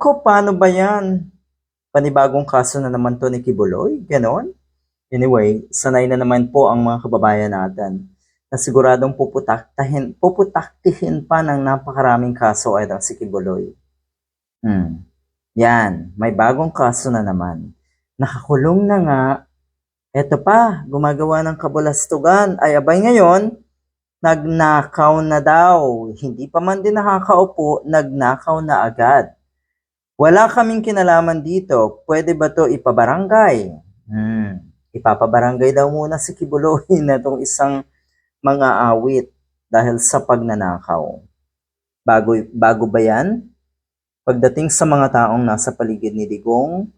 Ko, paano ba yan? Panibagong kaso na naman to ni Kibuloy? Ganon? Anyway, sanay na naman po ang mga kababayan natin na siguradong puputaktahin, puputaktihin pa ng napakaraming kaso ay si Kibuloy. Hmm. Yan, may bagong kaso na naman. Nakakulong na nga. Eto pa, gumagawa ng kabulastugan. Ay abay ngayon, nagnakaw na daw. Hindi pa man din nakakaupo, nagnakaw na agad. Wala kaming kinalaman dito. Pwede ba to ipabarangay? Hmm. Ipapabarangay daw muna si Kibuloy na itong isang mga awit dahil sa pagnanakaw. Bago, bago ba yan? Pagdating sa mga taong nasa paligid ni Digong,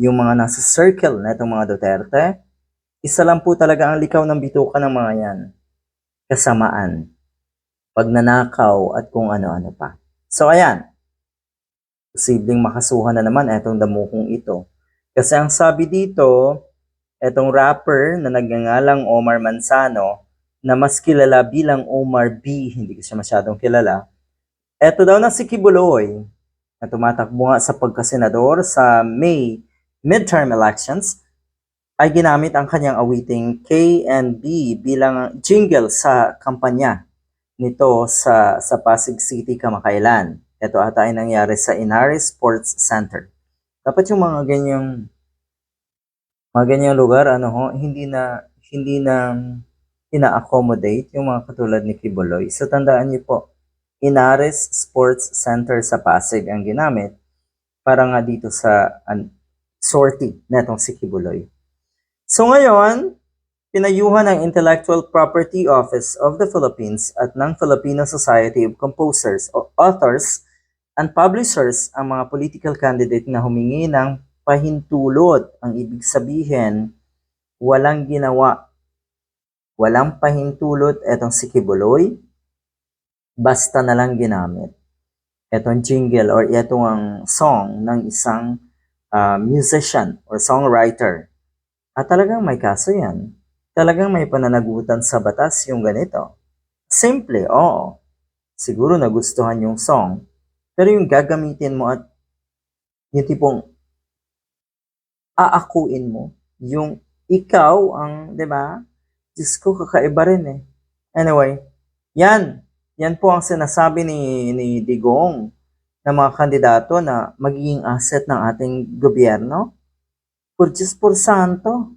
yung mga nasa circle na itong mga Duterte, isa lang po talaga ang likaw ng bituka ng mga yan. Kasamaan. Pagnanakaw at kung ano-ano pa. So ayan, posibleng makasuhan na naman itong damukong ito. Kasi ang sabi dito, itong rapper na nagngangalang Omar Manzano, na mas kilala bilang Omar B, hindi ko siya masyadong kilala, eto daw na si Kibuloy, na tumatakbo nga sa pagkasenador sa May midterm elections, ay ginamit ang kanyang awiting K and B bilang jingle sa kampanya nito sa sa Pasig City kamakailan. Ito ata ay nangyari sa Inaris Sports Center. Dapat yung mga ganyang mga ganyang lugar ano ho, hindi na hindi na ina-accommodate yung mga katulad ni Kibuloy. So tandaan niyo po, Inaris Sports Center sa Pasig ang ginamit para nga dito sa an, sortie netong si Kibuloy. So ngayon, pinayuhan ng Intellectual Property Office of the Philippines at ng Filipino Society of Composers, o Authors, and Publishers ang mga political candidate na humingi ng pahintulot. Ang ibig sabihin, walang ginawa. Walang pahintulot etong si Kibuloy, basta na lang ginamit. Etong jingle or etong ang song ng isang uh, musician or songwriter. At talagang may kaso yan. Talagang may pananagutan sa batas yung ganito. Simple, oo. Siguro nagustuhan yung song. Pero yung gagamitin mo at yung tipong aakuin mo, yung ikaw ang, di ba? Diyos ko, kakaiba rin eh. Anyway, yan. Yan po ang sinasabi ni, ni Digong na mga kandidato na magiging asset ng ating gobyerno. Por Diyos por Santo.